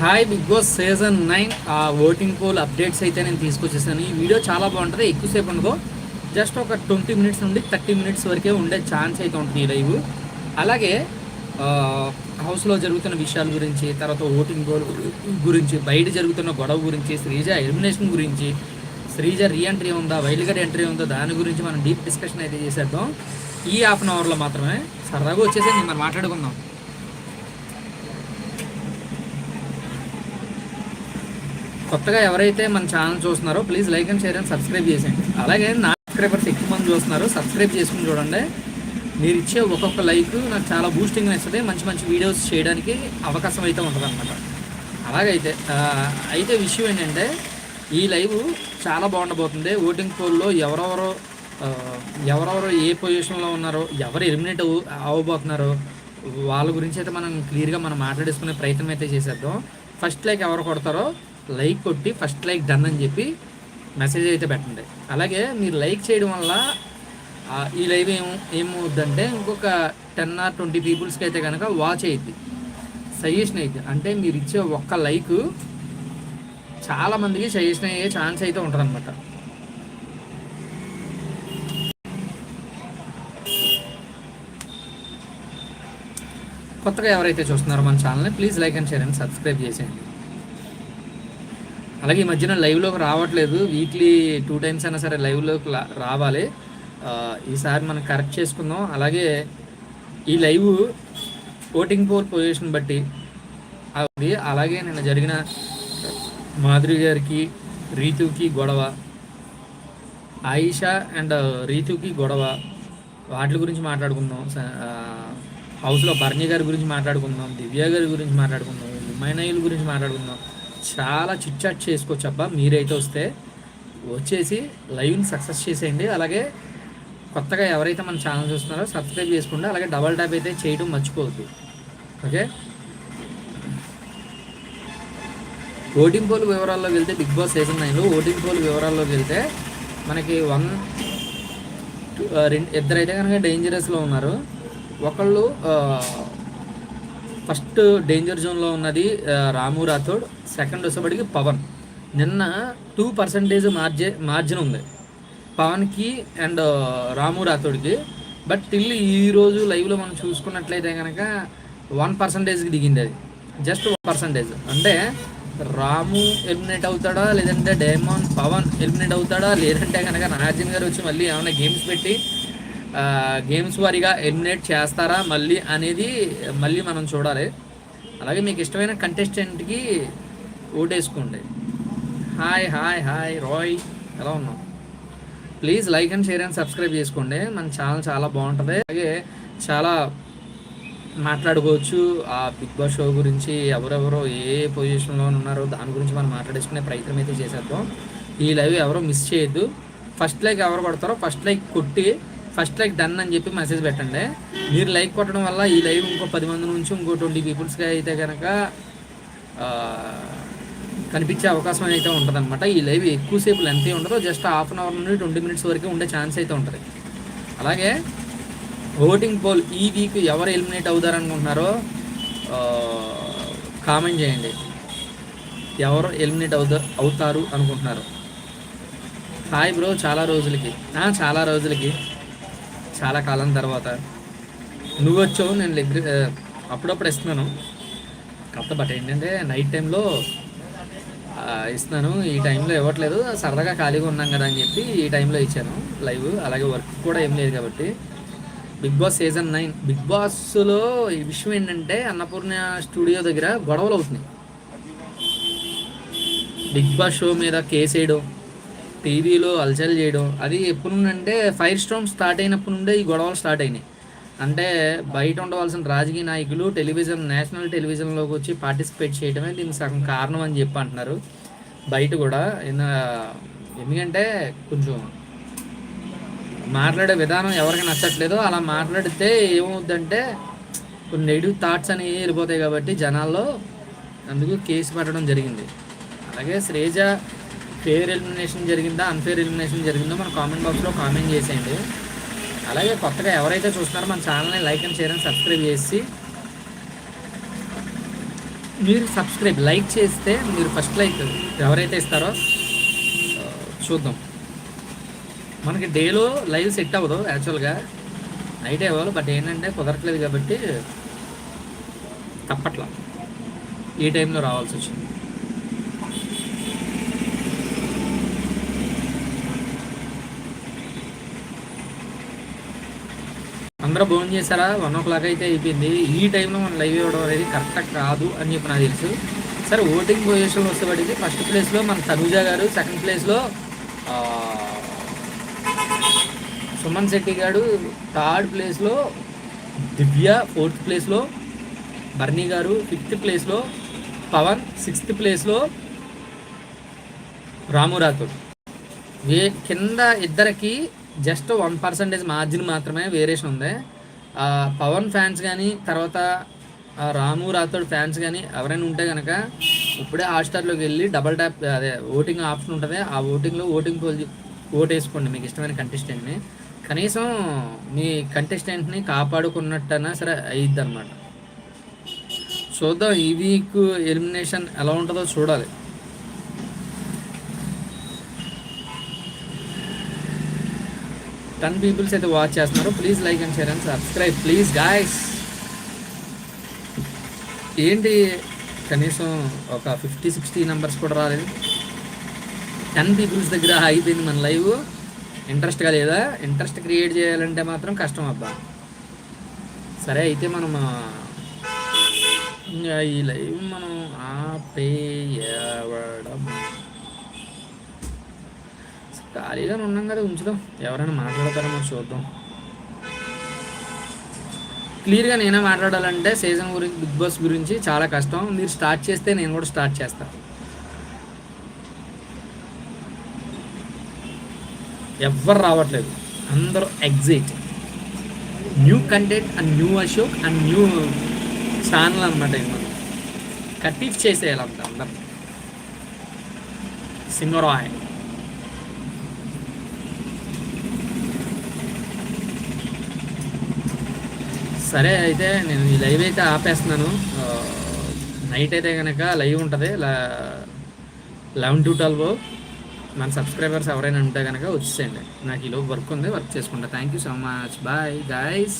Hi Big Boss season nine ఆ voting poll updates అయితే నేను తీసుకొచ్చేసాను. ఈ వీడియో చాలా బాగుంటుంది. ఎక్కువసేపు ఉండదు. జస్ట్ ఒక ట్వంటీ మినిట్స్ నుండి థర్టీ మినిట్స్ వరకే ఉండే ఛాన్స్ అయితే ఉంటుంది ఈ లైవ్ అలాగే హౌస్లో జరుగుతున్న విషయాల గురించి తర్వాత ఓటింగ్ పోల్ గురించి బయట జరుగుతున్న గొడవ గురించి శ్రీజ ఎలిమినేషన్ గురించి శ్రీజ రీఎంట్రీ ఉందా వైల్డ్గడ్ ఎంట్రీ ఉందా దాని గురించి మనం డీప్ డిస్కషన్ అయితే చేసేద్దాం. ఈ హాఫ్ అన్ అవర్లో మాత్రమే సరదాగా వచ్చేసి మనం మాట్లాడుకుందాం. కొత్తగా ఎవరైతే మన ఛానల్ చూస్తున్నారో please like and share and subscribe చేసేయండి. అలాగే నా సబ్స్క్రైబర్స్ ఎక్కువ మంది చూస్తున్నారు సబ్స్క్రైబ్ చేసుకుని చూడండి. మీరు ఇచ్చే ఒక్కొక్క లైక్ నాకు చాలా బూస్టింగ్ ఇస్తుంది. మంచి మంచి వీడియోస్ చేయడానికి అవకాశం అయితే ఉంటుంది అనమాట అలాగైతే అయితే విషయం ఏంటంటే ఈ లైవ్ చాలా బాగుండబోతుంది. ఓటింగ్ పోల్లో ఎవరెవరో ఎవరెవరో ఎవరెవరు ఏ పొజిషన్లో ఉన్నారో ఎవరు ఎలిమినేట్ అవు అవ్వబోతున్నారో వాళ్ళ గురించి అయితే మనం క్లియర్గా మనం మాట్లాడేసుకునే ప్రయత్నం అయితే చేసేద్దాం. ఫస్ట్ లైక్ ఎవరు కొడతారో లైక్ కొట్టి ఫస్ట్ లైక్ డన్ అని చెప్పి మెసేజ్ అయితే పెట్టండి. అలాగే మీరు లైక్ చేయడం వల్ల ఈ లైవ్ ఏం ఏమవుద్దంటే ఇంకొక టెన్ ఆర్ ట్వంటీ పీపుల్స్కి అయితే కనుక వాచ్ అయ్యింది సజెషన్ అయితే అంటే మీరు ఇచ్చే ఒక్క లైక్ చాలా మందికి సజెషన్ అయ్యే ఛాన్స్ అయితే ఉంటుందన్నమాట. కొత్తగా ఎవరైతే చూస్తున్నారో మన ఛానల్ని please like and share and subscribe చేసేయండి. అలాగే ఈ మధ్యన లైవ్లోకి రావట్లేదు. వీక్లీ టూ టైమ్స్ అయినా సరే లైవ్లోకి రావాలి. ఈసారి మనం కరెక్ట్ చేసుకుందాం. అలాగే ఈ లైవ్ ఓటింగ్ పోల్ పొజిషన్ బట్టి అది అలాగే నిన్న జరిగిన మాధురి గారికి రీతుకి గొడవ ఆయిషా అండ్ రీతుకి గొడవ వాటి గురించి మాట్లాడుకుందాం. హౌస్లో బర్ణి గారి గురించి మాట్లాడుకుందాం దివ్య గారి గురించి మాట్లాడుకుందాం ఉమ్మైనయుల గురించి మాట్లాడుకుందాం. చాలా చిట్చాట్ చేసుకోవచ్చు అబ్బా మీరైతే వస్తే వచ్చేసి లైవ్ని సక్సెస్ చేసేయండి. అలాగే కొత్తగా ఎవరైతే మన ఛానల్ చూస్తున్నారో సబ్స్క్రైబ్ చేసుకోండి. అలాగే డబల్ ట్యాప్ అయితే చేయడం మర్చిపోవద్దు. ఓకే? ఓటింగ్ పోల్ వివరాల్లోకి వెళ్తే బిగ్ బాస్ సీజన్ నైన్లో ఓటింగ్ పోల్ వివరాల్లోకి వెళ్తే మనకి వన్ టూ- రెండు ఇద్దరైతే కనుక డేంజరస్లో ఉన్నారు. ఒకళ్ళు ఫస్ట్ డేంజర్ జోన్లో ఉన్నది రాము రాథోడ్ సెకండ్ వచ్చేప్పటికి పవన్. నిన్న టూ పర్సంటేజ్ మార్జే మార్జిన్ ఉంది. పవన్కి అండ్ రాము రాథోడ్కి. బట్ టిల్ ఈరోజు లైవ్లో మనం చూసుకున్నట్లయితే కనుక వన్ పర్సంటేజ్కి దిగింది అది. Just one percentage. అంటే రాము ఎలిమినేట్ అవుతాడా లేదంటే డైమాన్ పవన్ ఎలిమినేట్ అవుతాడా లేదంటే కనుక నాగార్జున గారు వచ్చి మళ్ళీ ఏమైనా గేమ్స్ పెట్టి గేమ్స్ వారీగా ఎలిమినేట్ చేస్తారా మళ్ళీ అనేది మళ్ళీ మనం చూడాలి. అలాగే మీకు ఇష్టమైన కంటెస్టెంట్కి ఓటేసుకోండి. హాయ్ హాయ్ హాయ్ రాయ్ ఎలా ఉన్నాం please like and share and subscribe చేసుకోండి. మన ఛానల్ చాలా బాగుంటుంది. అలాగే చాలా మాట్లాడుకోవచ్చు. ఆ బిగ్ బాస్ షో గురించి ఎవరెవరో ఏ పొజిషన్లో ఉన్నారో దాని గురించి మనం మాట్లాడేసుకునే ప్రయత్నం అయితే చేసేద్దాం. ఈ లైవ్ ఎవరో మిస్ చేయొద్దు. ఫస్ట్ లైక్ ఎవరు కొడతారో ఫస్ట్ లైక్ కొట్టి ఫస్ట్ లైక్ డన్ అని చెప్పి మెసేజ్ పెట్టండి. మీరు లైక్ కొట్టడం వల్ల ఈ లైవ్ ఇంకో పది మంది నుంచి ఇంకో ట్వంటీ పీపుల్స్కి అయితే కనుక కనిపించే అవకాశం అయితే ఉంటుంది అనమాట ఈ లైవ్ ఎక్కువసేపు లెంత్ ఉండదు. జస్ట్ హాఫ్ అన్ అవర్ నుండి ట్వంటీ మినిట్స్ వరకు ఉండే ఛాన్స్ అయితే ఉంటుంది. అలాగే ఓటింగ్ పోల్ ఈ వీక్ ఎవరు ఎలిమినేట్ అవుతారనుకుంటున్నారో కామెంట్ చేయండి. ఎవరు ఎలిమినేట్ అవుతా అవుతారు అనుకుంటున్నారు. హాయ్ బ్రో చాలా రోజులకి. చాలా రోజులకి. చాలా కాలం తర్వాత. నువ్వు వచ్చావు నేను లెగ్ అప్పుడప్పుడు ఇస్తున్నాను. కాకపోతే బట్ ఏంటంటే నైట్ టైంలో ఇస్తున్నాను. ఈ టైంలో ఇవ్వట్లేదు. సరదాగా ఖాళీగా ఉన్నాం కదా అని చెప్పి ఈ టైంలో ఇచ్చాను లైవ్ అలాగే వర్క్ కూడా ఏం లేదు కాబట్టి. Big Boss season nine Big బాస్లో ఈ విషయం ఏంటంటే అన్నపూర్ణ స్టూడియో దగ్గర గొడవలు అవుతున్నాయి. బిగ్ బాస్ షో మీద కేసు వేయడం టీవీలో అలచల్ చేయడం అది ఎప్పుడు నుండి అంటే ఫైర్ స్టోమ్ స్టార్ట్ అయినప్పటి నుండే ఈ గొడవలు స్టార్ట్ అయినాయి. అంటే బయట ఉండవలసిన రాజకీయ నాయకులు టెలివిజన్ నేషనల్ టెలివిజన్లోకి వచ్చి పార్టిసిపేట్ చేయడమే దీనికి సగం కారణం అని చెప్పి అంటున్నారు. బయట కూడా ఎందుకంటే కొంచెం మాట్లాడే విధానం ఎవరికి నచ్చట్లేదో అలా మాట్లాడితే ఏమవుద్దంటే కొన్ని నెగిటివ్ థాట్స్ అనేవి వెళ్ళిపోతాయి కాబట్టి జనాల్లో అందుకు కేసు పెట్టడం జరిగింది. అలాగే శ్రేజ ఫేర్ ఎలిమినేషన్ జరిగిందా అన్ఫేర్ ఎలిమినేషన్ జరిగిందో మన కామెంట్ బాక్స్లో కామెంట్ చేసేయండి. అలాగే కొత్తగా ఎవరైతే చూస్తున్నారో మన ఛానల్ని like and share and subscribe చేసి మీరు సబ్స్క్రైబ్ లైక్ చేస్తే మీరు ఫస్ట్ లైక్ ఎవరైతే ఇస్తారో చూద్దాం. మనకి డేలో లైవ్ సెట్ అవ్వదు యాక్చువల్గా నైట్ అవ్వాలి బట్ ఏంటంటే కుదరట్లేదు కాబట్టి తప్పట్లా. ఈ టైంలో రావాల్సి వచ్చింది. అందరూ భోజనం చేశారా? వన్ ఓ క్లాక్ అయితే అయిపోయింది. ఈ టైంలో మనం లైవ్ ఇవ్వడం అనేది కరెక్ట్ కాదు అని చెప్పి నాకు తెలుసు. సరే ఓటింగ్ పొజిషన్లో వచ్చేవాడికి ఫస్ట్ ప్లేస్లో మన తనుజ గారు సెకండ్ ప్లేస్లో సుమన్ శెట్టి గారు థర్డ్ ప్లేస్లో దివ్య ఫోర్త్ ప్లేస్లో బర్నీ గారు ఫిఫ్త్ ప్లేస్లో పవన్ సిక్స్త్ ప్లేస్లో రాము రాథోడ్ వే కింద ఇద్దరికి జస్ట్ వన్ పర్సెంటేజ్ మార్జిన్ మాత్రమే వేరియేషన్ ఉంది. ఆ పవన్ ఫ్యాన్స్ కానీ తర్వాత రాము రాథోడ్ ఫ్యాన్స్ కానీ ఎవరైనా ఉంటే కనుక ఇప్పుడే హాట్స్టార్లోకి వెళ్ళి డబల్ ట్యాప్ అదే ఓటింగ్ ఆప్షన్ ఉంటుంది. ఆ ఓటింగ్లో ఓటింగ్ పోల్ ఓట్ వేసుకోండి. మీకు ఇష్టమైన కంటెస్టెంట్ని కనీసం మీ కంటెస్టెంట్ని కాపాడుకున్నట్టన్నా సరే అయ్యిద్ది అనమాట చూద్దాం ఈ వీక్ ఎలిమినేషన్ ఎలా ఉంటుందో చూడాలి. టెన్ పీపుల్స్ అయితే వాచ్ చేస్తున్నారు. Please like and share and subscribe please guys ఏంటి కనీసం ఒక ఫిఫ్టీ సిక్స్టీ నెంబర్స్ కూడా రాలేదు. టెన్ పీపుల్స్ దగ్గర అయిపోయింది మన లైవ్ ఇంట్రెస్ట్గా లేదా? ఇంట్రెస్ట్ క్రియేట్ చేయాలంటే మాత్రం కష్టం అబ్బా. సరే అయితే మనం ఇంకా ఈ లైవ్ మనం ఆపేయడం ఖాళీగానే ఉన్నాం కదా ఉంచుదాం. ఎవరైనా మాట్లాడతారో మనం చూద్దాం. క్లియర్గా నేనే మాట్లాడాలంటే సీజన్ గురించి బిగ్ బాస్ గురించి చాలా కష్టం. మీరు స్టార్ట్ చేస్తే నేను కూడా స్టార్ట్ చేస్తాను ఎవ్వరు రావట్లేదు. అందరూ exit new content and new Ashok and new channel అనమాట ఇది మనం కట్టిఫ్ చేసేయాలి అందరు. సింగరాయ్ సరే అయితే నేను ఈ లైవ్ అయితే ఆపేస్తున్నాను. నైట్ అయితే కనుక లైవ్ ఉంటుంది. Eleven to twelve. మన సబ్స్క్రైబర్స్ ఎవరైనా ఉంటే కనుక వచ్చేసేయండి. నాకు ఈలోపు వర్క్ ఉంది వర్క్ చేసుకుంటా. Thank you so much. Bye guys.